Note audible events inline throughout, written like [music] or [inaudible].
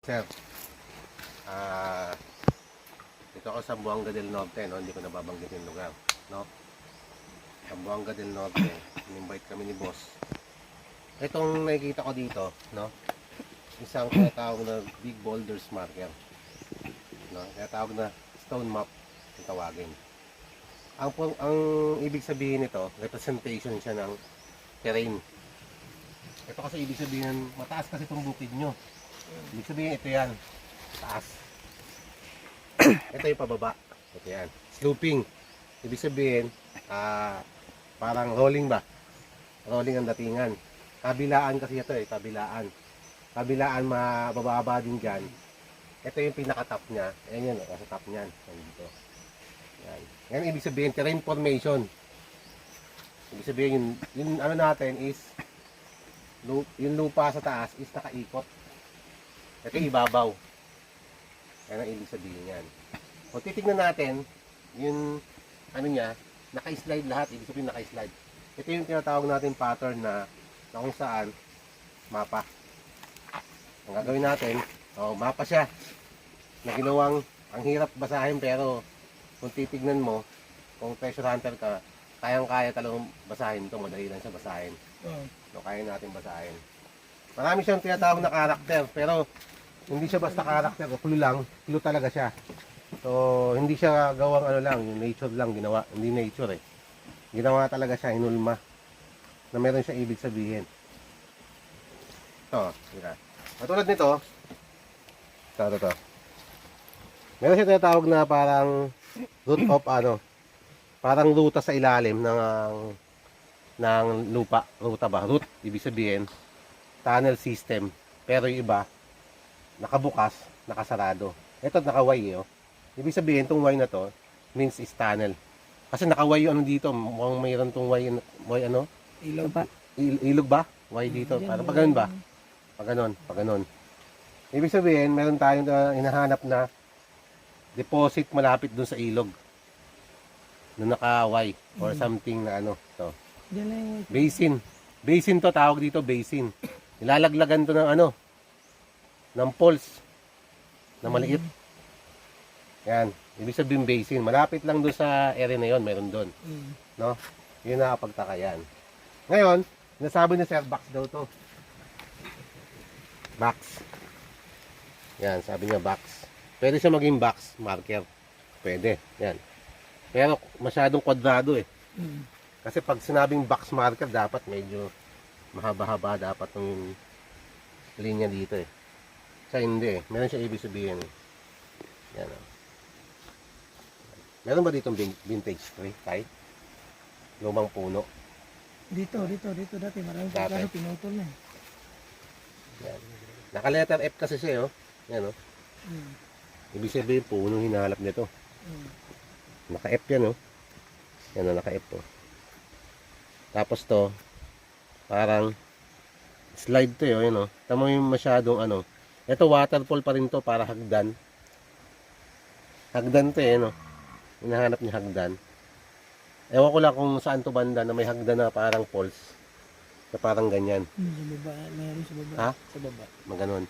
Sir, ah, dito ako sa Buanga del Norte, no? Hindi ko nababanggit yung lugar, no? Sa Buanga del Norte, in-invite kami ni boss. Itong nakikita ko dito, no? Isang tinatawag na big boulders marker. No? Tinatawag na stone map ang tawagin. Ang, ang ibig sabihin nito, representation siya ng terrain. Ito kasi ibig sabihin, mataas kasi itong bukid nyo. Ibig sabihin, ito yan. Taas. [coughs] ito yung pababa. Ito yan. Sloping. Ibig sabihin, ah, parang rolling ba? Rolling ang datingan. Kabilaan kasi ito eh, kabilaan. Kabilaan mabababa din dyan. Ito yung pinaka-top niya. Ayan yun, nasa top niyan. Nandito. Yan. Yan ibig sabihin, terrain formation. Ibig sabihin, yung, yung ano natin is, yung lupa sa taas is nakaikot. Ito yung ibabaw. Yan ang ibig sabihin yan. Kung titignan natin, yung ano niya, naka-slide lahat. Ibig sabihin naka-slide. Ito yung tinatawag natin pattern na, na kung saan mapa. Ang gagawin natin, oh, mapa siya. Na ginawang, ang hirap basahin pero kung titignan mo, kung treasure hunter ka, kayang-kaya talagang basahin ito. Madali lang siya basahin. Oh. No, kaya natin basahin. Marami siyang tinatawag na karakter, pero hindi siya basta karakter, clue lang, clue talaga siya. So, hindi siya gawang ano lang, yung nature lang ginawa, hindi nature eh. Ginawa talaga siya, inulma, na meron siya ibig sabihin. Ito, tira. Matulad nito, ito, ito, ito. Meron siya tinatawag na parang root of ano, parang ruta sa ilalim ng ng lupa, ruta ba? Root, ibig sabihin, tunnel system. Pero yung iba, nakabukas, nakasarado. Ito, naka-Y, eh, oh. Ibig sabihin, itong Y na to, means is tunnel. Kasi naka-Y yung ano dito, mukhang mayroon itong Y, y ano? Ilaw pa. Il- ilog ba? Y dito. Para pag ganun ba? Pag ganun, pag ganun. Ibig sabihin, meron tayong uh, hinahanap na deposit malapit dun sa ilog. Na naka-Y or something na ano. To. Basin. Basin to, tawag dito basin. Ilalaglagan to ng ano, ng poles na maliit. Yan. Ibig sabihin basin. Malapit lang doon sa area na yon, meron doon. Mm. No? Yun nakapagtaka yan. Ngayon, nasabi ni Sir box daw to. Box. Yan, sabi niya box. Pwede siya maging box marker. Pwede. Yan. Pero masyadong kwadrado eh. Mm. Kasi pag sinabing box marker, dapat medyo mahaba-haba dapat yung linya dito eh. Siya hindi eh. Meron siya ibig sabihin eh. Yan oh. Meron ba ditong vin- vintage tree? Kahit? Lumang puno. Dito, dito, dito dati. Maraming Dati. pagkano pinutol na. eh. Yan. Naka-letter F kasi siya oh. Yan oh. Mm. Ibig sabihin puno hinahalap nito. Mm. Naka-F yan oh. Yan oh, naka-F oh. Tapos to, parang slide to yun, oh. Tama yung masyadong ano. Ito waterfall pa rin to para hagdan. Hagdan to eh, no. Hinahanap niya hagdan. Ewan ko lang kung saan to banda na may hagdan na parang falls. Na parang ganyan. Mm, Sa baba. Meron sa baba. Ha? Sa baba. Maganon.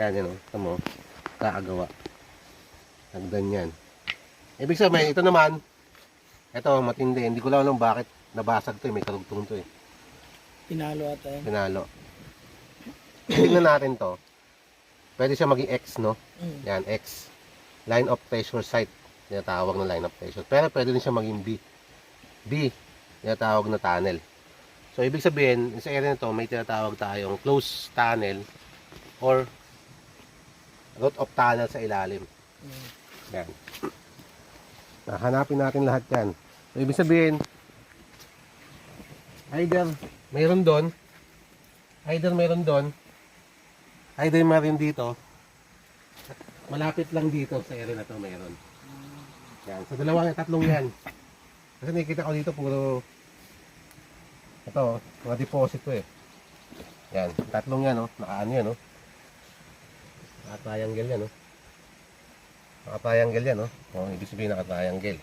Yan, yun, oh. Tama, oh. Kaagawa. Hagdan yan. Ibig sabihin, ito naman, ito, matindi. Hindi ko lang alam bakit nabasag to eh. May karugtong to eh. Pinalo ata yan. Pinalo. Tingnan natin to. Pwede siya maging X, no? Mm. Yan, X. Line of pressure site. Tinatawag na line of pressure. Pero pwede din siya maging B. B. Tinatawag na tunnel. So, ibig sabihin, sa area na to, may tinatawag tayong closed tunnel or route of tunnel sa ilalim. Mm. Yan. [clears throat] Hanapin natin lahat yan. So, ibig sabihin, either mayroon doon, either mayroon doon, either mayroon dito, at malapit lang dito sa area na to mayroon. Yan. Sa dalawang, tatlong yan. Kasi nakikita ko dito puro, ito, mga deposit to eh. Yan. Tatlong yan, oh. Nakaano yan, oh. Naka-triangle yan, oh. Naka-triangle yan, oh. Oh, ibig sabihin naka-triangle.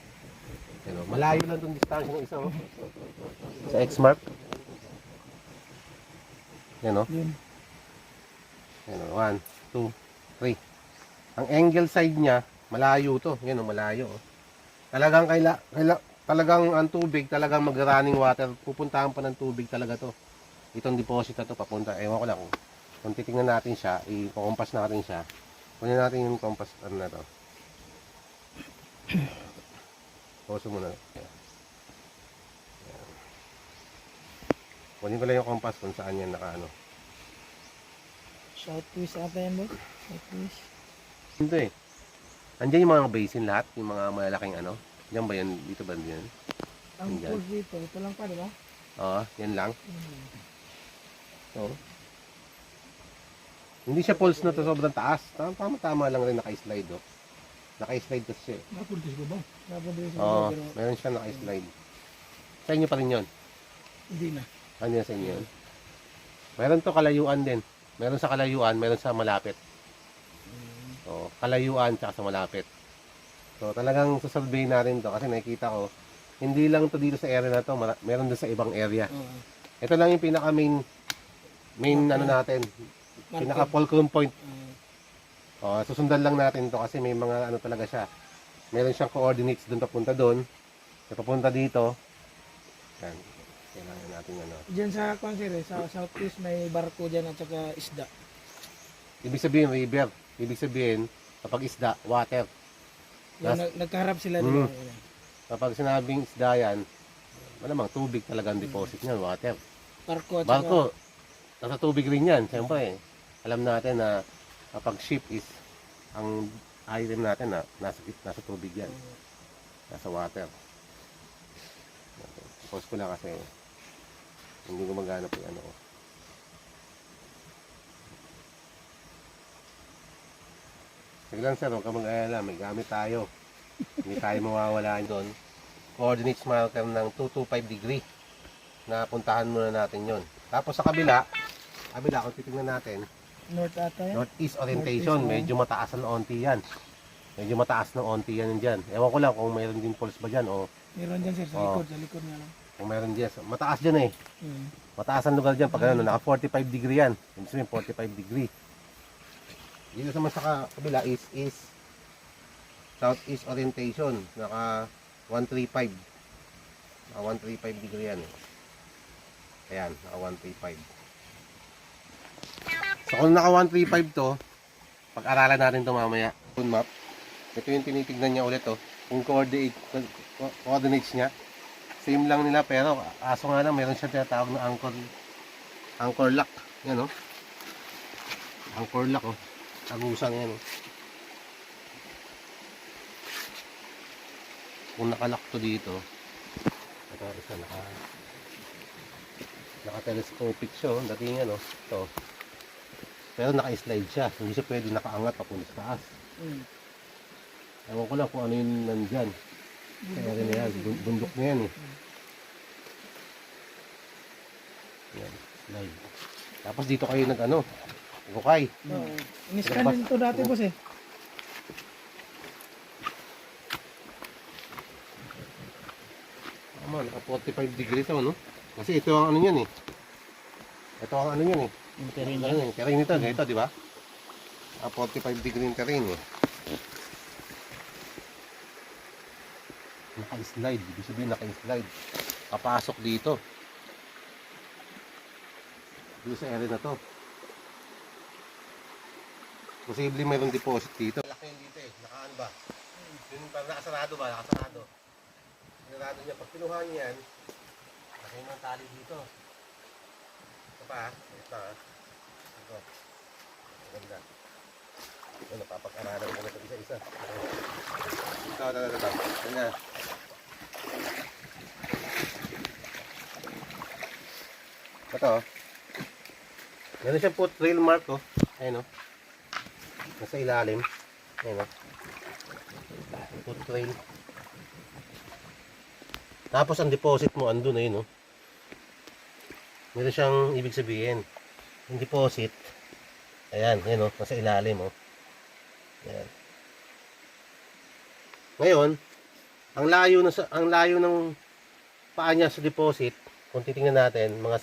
Yan, oh. Malayo lang itong distansya ng isa, oh. Sa X-mark. Yan, oh. Yun. Yan, oh. One, two, Ang angle side niya, malayo to. Yan o, malayo. oh. Talagang kaila, kaila, talagang ang tubig, talagang mag-running water. Pupuntahan pa ng tubig talaga to. Itong deposit na to, papunta. Ewan ko lang kung, titingnan natin siya, i-compass natin siya. Kunin natin yung compass, ano na to. [clears throat] Pause mo na. Yan. Kunin ko lang yung compass kung saan yan naka ano. Southwest ata yan boy. Southwest. Hindi eh. Andiyan yung mga basin lahat, yung mga malalaking ano. Yan ba yan? Dito ba yan? Ang pulse dito, ito lang pa, di ba? Oo, yan lang. Hmm. Hindi siya pulse na to sobrang taas. Tama, tama, tama lang rin naka-slide oh. Naka-slide kasi siya. eh. Napuntis ko ba? Napuntis ko Oo, ba? Pero meron siya naka-slide. Sa inyo pa rin yun. hindi na. Ano yan sa inyo yun? Meron to kalayuan din. Meron sa kalayuan, meron sa malapit. Oo, kalayuan tsaka sa malapit. So talagang sasurvey natin to kasi nakikita ko, hindi lang to dito sa area na to, meron din sa ibang area. Oo. Ito lang yung pinaka main main ano natin, pinaka fulcrum point. Oo. Oh, susundan lang natin to kasi may mga ano talaga siya. Meron siyang coordinates doon papunta doon. Papunta dito. Yan. Kailangan natin ano. Diyan sa Consider, sa Southwest may barko dyan at saka isda. Ibig sabihin river. Ibig sabihin kapag isda, water. Yung Nas- nag- nagkaharap sila Mm. ba? Ayan. Kapag sinabing isda yan, malamang tubig talaga ang deposit niyan, water. Barko at Barko, nasa tubig rin yan. Siyempre, alam natin na kapag ship is ang item natin na nasa, nasa tubig yan. Nasa water. Pause ko lang kasi hindi ko magana po yung ano ko. Sige lang sir, huwag ka mag-alala. May gamit tayo. hindi tayo mawawala doon. Coordinates marker ng 225 degree na puntahan muna natin yon. Tapos sa kabila, kabila kung titingnan natin, North ata yan. northeast orientation, Northeast, oh. medyo mataas ang onti yan. Medyo mataas ng onti yan dyan. Ewan ko lang kung mayroon din pulse ba dyan o Meron dyan sir, sa Oo. likod, sa likod nga lang. Kung mayroon dyan. Mataas dyan eh. Mm. Mataas ang lugar dyan pag ano, naka 45 degree yan. Ibig sabihin 45 degree. Dito sa mas sa kabila is is southeast orientation. Naka 135. Naka 135 degree yan eh. Ayan, naka 135. So kung naka 135 to, pag-aralan natin to mamaya. Map. Ito yung tinitignan niya ulit to. Kung coordinate, co- coordinates niya. Same lang nila pero aso nga lang meron siya tinatawag na anchor anchor lock. Yan oh. Anchor lock oh. Tagusan yan oh. Kung nakalock to dito, ito isa naka naka telescopic siya oh, datingan oh. Ito. Pero naka-slide siya. Hindi siya pwede nakaangat papunta sa taas. Mm. Ewan ko lang kung ano yung nandyan. Kaya rin yan, bun- bundok na yan eh. Yan, slide. Tapos dito kayo nag ano, gukay. Oo. In-scan din ito dati boss eh. Tama, naka 45 degrees ako, no? Kasi ito ang ano yan eh. Ito ang ano yan eh. Yung Ito yan eh. Terrain ito, ganito, di ba? Naka 45 degree yung terrain eh. Naka-slide, ibig sabihin naka-slide. Papasok dito. Dito sa area na to. Posible mayroong deposit dito. Laki yun dito eh. Naka ano ba? Yung parang nakasarado ba? Nakasarado. Sinarado niya. Pag kinuha niya yan, laki ng tali dito. Ito pa. Ito ah. Ito. Maganda. Ito, napapag-aralan ko na ito isa-isa. Ito, ito, ito, ito. Ito Ito oh. Meron siyang foot trail mark oh. Ayun oh. Nasa ilalim. Ayun oh. Foot trail. Tapos ang deposit mo andun ayun oh. Meron siyang ibig sabihin. Yung deposit. Ayan, ayun oh, nasa ilalim oh. Ayan. Ngayon, ang layo sa, ang layo ng paa niya sa deposit, kung titingnan natin, mga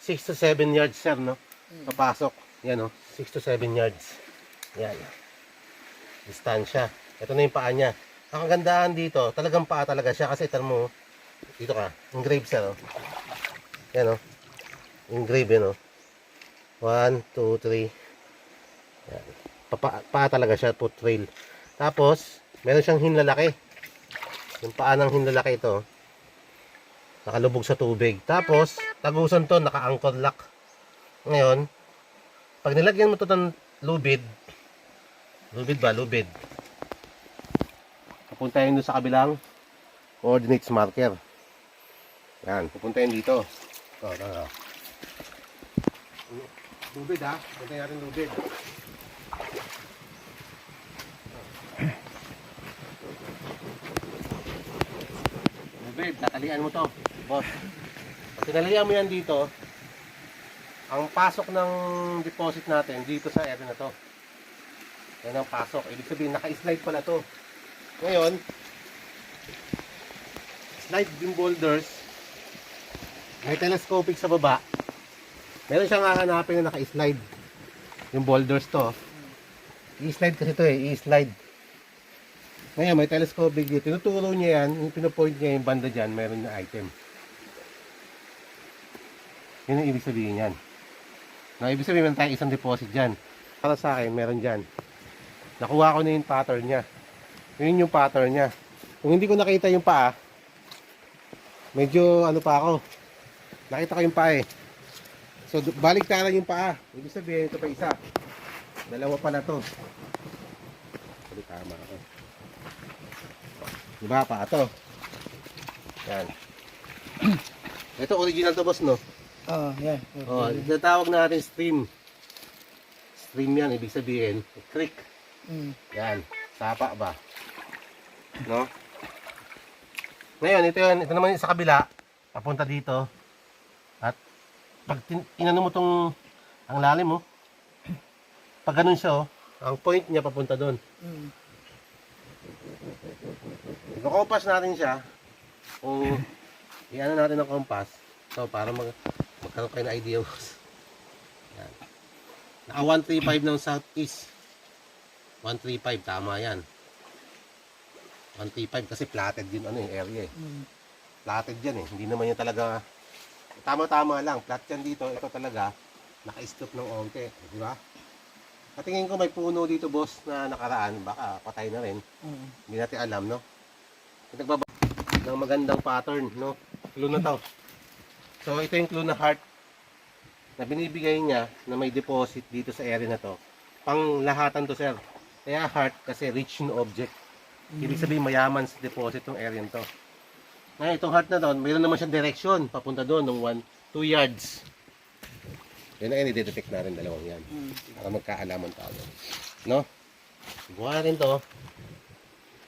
6 to 7 yards sir, no? Papasok. Yan oh, 6 to 7 yards. Yan. distansya. Ito na yung paa niya. Ang kagandahan dito, talagang paa talaga siya kasi ito mo, dito ka, engrave siya, no? Yan, no? Engrave yan, no? One, two, three. Yan. Papa, paa talaga siya, foot trail. Tapos, meron siyang hinlalaki. Yung paa ng hinlalaki ito, nakalubog sa tubig. Tapos, tagusan to, naka-anchor lock. Ngayon, pag nilagyan mo to ng lubid, lubid ba? Lubid. Pupuntahin doon sa kabilang coordinates marker. Yan, pupuntahin dito. Ito, ito, ito. Lubid ha, puntahin natin lubid. Lubid, tatalian mo to, boss. Pag tinalian mo yan dito, ang pasok ng deposit natin dito sa area na to. Yan ang pasok. Ibig sabihin, naka-slide pala to. Ngayon, slide beam boulders, may telescopic sa baba. Meron siyang hahanapin na naka-slide. Yung boulders to. I-slide kasi to eh, i-slide. Ngayon, may telescopic dito. Tinuturo niya yan, yung pinupoint niya yung banda dyan, meron na item. Yun ang ibig sabihin yan. Na ibig sabihin, meron tayong isang deposit dyan. Para sa akin, meron dyan. Nakuha ko na yung pattern niya. Yun yung pattern niya. Kung hindi ko nakita yung paa, medyo ano pa ako. Nakita ko yung paa eh. So, balik tayo yung paa. Ibig sabihin, ito pa isa. Dalawa pala to. Balik tama ako. Diba, paa to. Yan. [clears throat] Ito, original to boss, no? Oh, yan. Oh, tinatawag natin stream. Stream yan, ibig sabihin, creek. Mm. Yan, sapa ba? No? Ngayon, ito yun, ito naman yung sa kabila, papunta dito. At pag tin- tinano mo tong ang lalim mo, pag ganun siya, oh, ang point niya papunta doon. Mm. Iko-compass natin siya kung iano natin ng compass. So, para mag magkaroon kayo ng idea. boss. Yan. Naka 135 ng southeast. 135, tama yan. 135 kasi platted yun ano yung area eh. Mm. Platted yan eh. Hindi naman yan talaga tama-tama lang. Flat yan dito. Ito talaga naka-stop ng onte. Di ba? At tingin ko may puno dito boss na nakaraan. Baka patay na rin. Mm. Hindi natin alam, no? Nagbaba ng magandang pattern, no? Clue na to. So, ito yung clue na heart na binibigay niya na may deposit dito sa area na to. Pang lahatan to, sir. Kaya heart kasi rich na object. Ibig sabihin mayaman sa deposit ng area to. Ngayon, itong heart na to, mayroon naman siyang direction papunta doon ng 1, 2 yards. Yan ang i-detect natin dalawang yan. Mm. Para magkaalaman tayo. No? Buka natin to.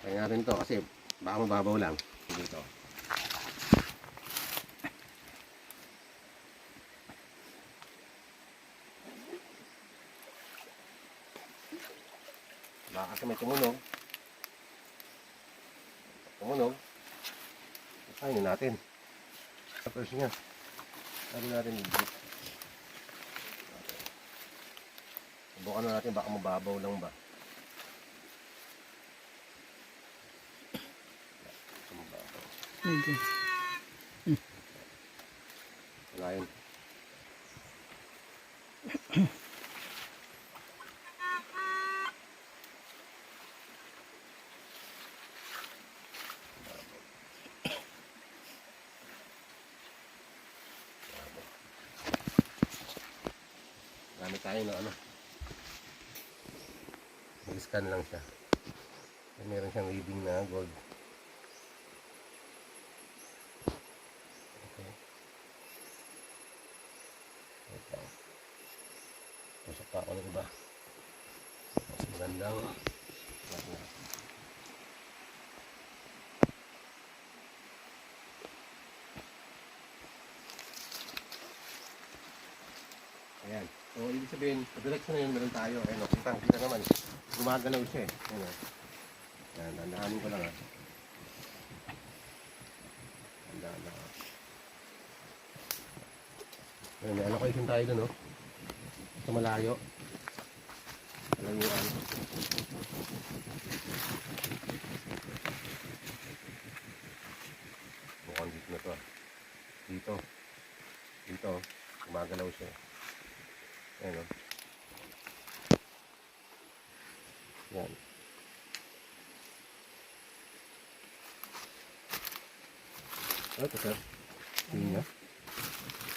Kaya natin to kasi baka mababaw lang. Dito. Kasi may tumunog. Tumunog. Kainin natin. Tapos niya. Sabi natin dito. Subukan na natin baka mababaw lang ba. Okay. Wala yun. [clears throat] Dami tayo na ano. Mag-scan lang siya. Ay, Meron siyang reading na gold. Okay. Wait lang. Pa ako ng iba. Mas magandang. Wait ibig sabihin, direksyon na yun meron tayo. Ayun, oh, kita, kita naman. Gumagalaw siya eh. Ayun, oh. Yan, dandahanin ko lang ah. Dandahan lang ah. Ayun, may allocation tayo dun oh. Sa malayo. Alam mo yan. Mukhang dito na to. Ah. Dito. Dito. Gumagalaw siya eh. Ayan o. Yan. Ano ito sir?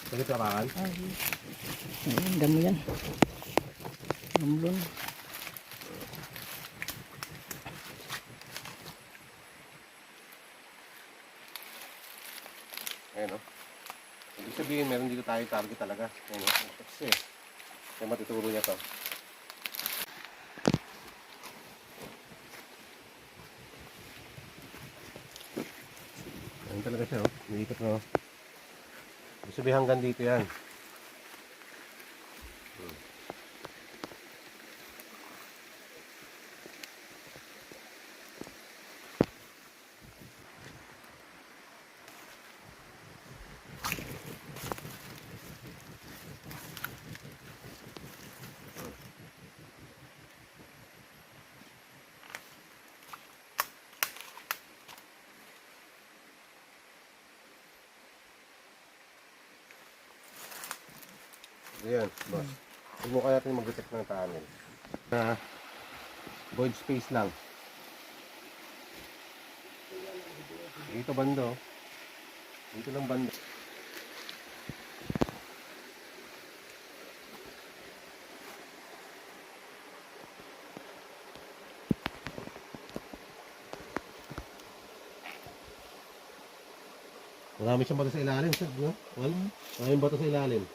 Tingin tapakan? Ah, sige. Ayun, damo yan. Namlon. Ayan o. Ibig sabihin, meron dito tayo target talaga. Ayan o. Kasi, kaya matuturo niya to. Ayan talaga siya o. Nilipat na o. Ibig sabihin hanggang dito yan. Ayan, boss. Subukan natin mag-detect ng tunnel. Na void space lang. Dito bando. Dito lang bando. Marami siyang bato sa ilalim, sir. No? Wala. Maraming bato sa ilalim.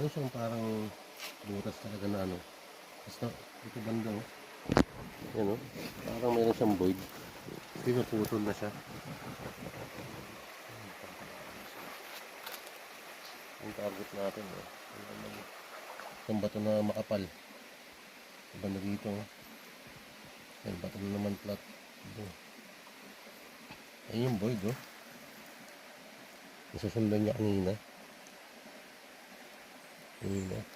Ano siyang parang butas talaga na ano. Basta ito banda oh. Yan oh. Parang mayroon siyang void. Hindi naputol na siya. Ang target natin oh. Ang bato na makapal. Banda dito oh. Yan, bato na naman flat. Ayun yung void oh. Nasusundan niya kanina. Kanina.